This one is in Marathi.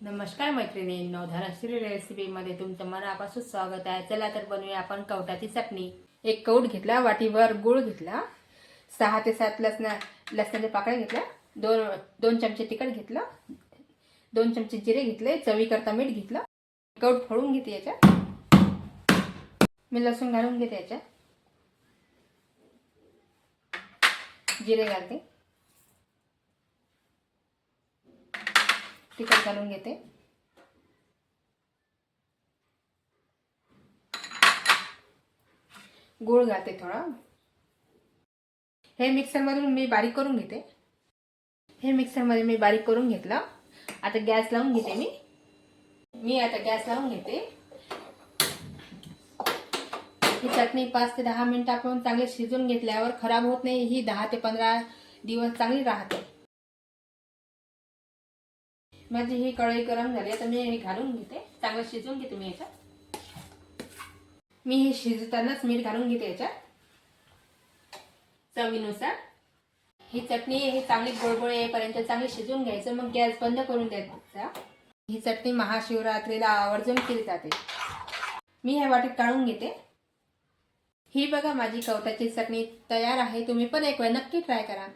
नमस्कार मैत्रिणींनो धनश्री रेसिपीमध्ये तुमचं मनापासून स्वागत आहे. चला तर बनवूया आपण कवटाची चटणी. एक कौट घेतला वाटीभर गुळ घेतला सहा ते सात लसणा लसणाच्या पाकळ्या घेतल्या दोन दोन चमचे तिखट घेतलं दोन चमचे जिरे घेतले चवीकरता मीठ घेतलं कौट फोडून घेते याच्यात. मी लसूण घालून घेते याच्यात. जिरे घालते. तिखट घालून घेते. गूळ घालते थोडा. हे मिक्सरमधून मी बारीक करून घेते. हे मिक्सरमध्ये मी बारीक करून घेतलं. आता गॅस लावून घेते मी. मी आता गॅस लावून घेते. ही चटणी पाच ते दहा मिनिटं आपण चांगले शिजून घेतल्यावर खराब होत नाही. ही दहा ते पंधरा दिवस चांगली राहते. माझी ही कढई गरम झाली आता मी हे घालून घेते. चांगलं शिजवून घेते मी याच्यात. मी हे शिजतानाच मीठ घालून घेते याच्यात. चवीनुसार. ही चटणी हे चांगली गोळगोळ येईपर्यंत चांगली शिजवून घ्यायचं मग गॅस बंद करून द्यायचा. ही चटणी महाशिवरात्रीला आवर्जून केली जाते. मी ह्या वाटीत काढून घेते. ही बघा माझी कवताची चटणी तयार आहे तुम्ही पण एक वेळ नक्की ट्राय करा.